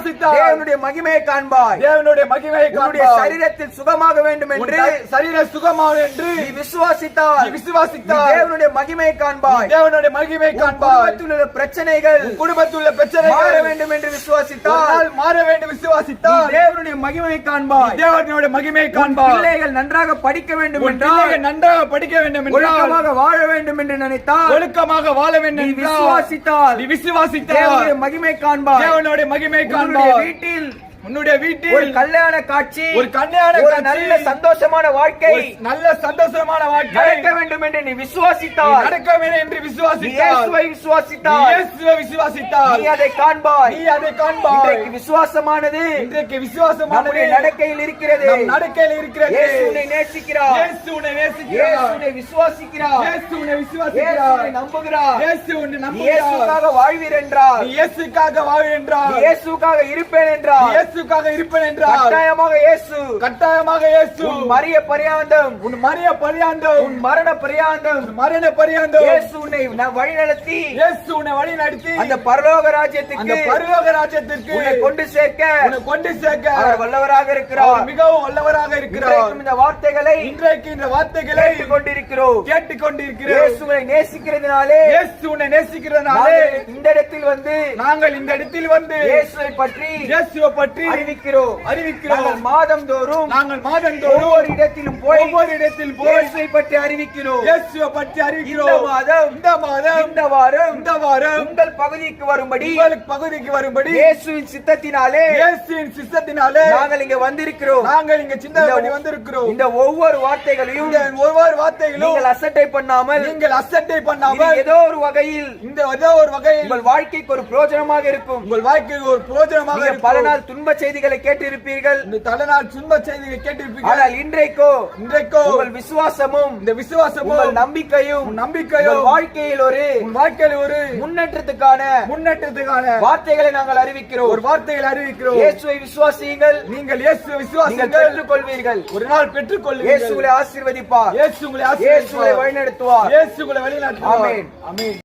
விசுவாசித்தால் தேவனுடைய மகிமையை காண்பாய். தேவனுடைய மகிமையை உன்னுடைய காண்பாய். சரீரத்தில் சுகமாக வேண்டும் என்று த- சரீர சுகமாகும் என்று நீ விசுவாசித்தால் நீ விசுவாசித்தால் தேவனுடைய மகிமையை காண்பாய். தேவனுடைய குடும்பத்தில் உள்ள பிரச்சனைகள் உன் குடும்பத்தில் உள்ள மாற பிரச்சனைகள் வேண்டும் என்று விசுவாசித்தால் மாற வேண்டும் விசுவாசித்தால் தேவனுடைய மகிமையை காண்பாய். தேவனுடைய மகிமை உன் காண்பாய். பிள்ளைகள் நன்றாக படிக்க வேண்டும் என்றால் நன்றாக படிக்க வேண்டும் என்றால் வாழ வேண்டும் என்று நினைத்தால் ஒழுக்கமாக வாழ வேண்டும் விசுவாசித்தால் விசுவாசித்தால் மகிமை காண்பாய். தேவனுடைய மகிமை உன்னுடைய காண்பாய் வீட்டில் உன்னுடைய ஒரு வீட்டில் கல்யாண காட்சி ஒரு கல்யாண ஒரு காட்சி, நல்ல சந்தோஷமான வாழ்க்கை ஒரு நல்ல சந்தோஷமான வாழ்க்கை நடக்க வேண்டும் என்று நீ விசுவாசித்தால் நடக்க வேண்டும் என்று நீ விசுவாசித்தால் இயேசுவை இயேசுவை விசுவாசித்தால் நீ அதை காண்பாய். நீ அதை காண்பாய். இன்றைக்கு விசுவாசமானது இன்றைக்கு விசுவாசமானது நடக்கையில் இருக்கிறது. நம் நடக்கையில் இருக்கிறது. இயேசு உன்னை நேசிக்கிறார். இயேசு உன்னை இயேசு நேசிக்கிறார் உன்னை விசுவாசிக்கிறார். இயேசு உன்னை இயேசு விசுவாசிக்கிறார். உன்னை நம்புகிறார். இயேசு உன்னை நம்புகிறார் இயேசுக்காக வாழ்வீர் என்றார். இயேசுக்காக வாழ் என்றார். இயேசுக்காக இருப்பேன் நீ என்றார் இயேசுக்காக இருப்பேன் என்றார் கட்டாயமாக இயேசு. கட்டாயமாக இயேசு. உன் மரிய பரியாந்தம். உன் மரிய பரியாந்தம். உன் மரண பரியாந்தம். மரண பரியாந்தம். இயேசு உன்னை ந- வழிநடத்தி. இயேசு உன்னை வழி நடத்தி அந்த பரலோக அந்த ராஜ்யத்துக்கு பரலோக ராஜ்யத்திற்கு உன்னை கொண்டு சேர்க்க. உன்னை கொண்டு சேர்க்க. அவர் வல்லவராக இருக்கிறார். மிகவும் வல்லவராக இருக்கிறார். இந்த வார்த்தைகளை இன்றைக்கு இந்த வார்த்தைகளை கொண்டிருக்கிறோம் கேட்டுக் கொண்டிருக்கிறோம் இயேசுவை நேசிக்கிறதுனாலே இயேசு உன்னை நேசிக்கிறதுனாலே இந்த இடத்தில் வந்து நாங்கள் இந்த இடத்தில் வந்து இயேசுவை பற்றி இயேசுவை பற்றி அறிவிக்கிறோம். அறிவிக்கிறோம். நாங்கள் மாதந்தோறும் நாங்கள் மாதந்தோறும் ஒவ்வொரு இடத்திலும் போய் ஒவ்வொரு இடத்தில் போய் பற்றி அறிவிக்கிறோம். இயேசுவை பற்றி இந்த அறிவிக்கிறோம் மாதம் இந்த மாதம் இந்த வாரம் இந்த வாரம் உங்கள் பகுதிக்கு வரும்படி உங்களுக்கு பகுதிக்கு வரும்படி இயேசுவின் சித்தத்தினாலே இயேசுவின் சித்தத்தினாலே நாங்கள் இங்க வந்திருக்கிறோம். நாங்கள் இங்க பண்ணி வந்திருக்கிறோம். இந்த ஒவ்வொரு வார்த்தைகளையும் ஒவ்வொரு வார்த்தைகளும் நீங்கள் அசட்டை பண்ணாமல் நீங்கள் அசட்டை பண்ணாமல் ஏதோ ஒரு வகையில் இந்த ஏதோ ஒரு வகையில் உங்கள் வாழ்க்கைக்கு ஒரு பிரயோஜனமாக இருக்கும். உங்கள் வாழ்க்கைக்கு ஒரு பிரயோஜனமாக பல. நாள் துன்ப செய்திகளை கேட்டிருப்பீர்கள். இந்த தலைநாள் துன்ப செய்தியை கேட்டிருப்பீர்கள். ஆனால் இன்றைக்கோ இன்றைக்கோ உங்கள் விசுவாசமும் இந்த விசுவாசமும் உங்கள் நம்பிக்கையும் நம்பிக்கையும் வாழ்க்கையில் ஒரு வாழ்க்கையில் ஒரு முன்னேற்றத்துக்கான முன்னேற்றத்துக்கான வார்த்தைகளை நாங்கள் அறிவிக்கிறோம். ஒரு வார்த்தையில் அறிவிக்கிறோம். இயேசுவை விசுவாசியுங்கள். நீங்கள் இயேசு நீங்கள் விசுவாசிங்கள் பெற்றுக் கொள்வீர்கள் ஒரு நாள் பெற்றுக் கொள்ளுங்கள் இயேசுவை ஆசீர்வதிப்பார் இயேசுவை ஆசீர்வதிப்பார். வழிநடத்துவார். இயேசு உங்களை வழிநடத்துவார். ஆமென். ஆமென்.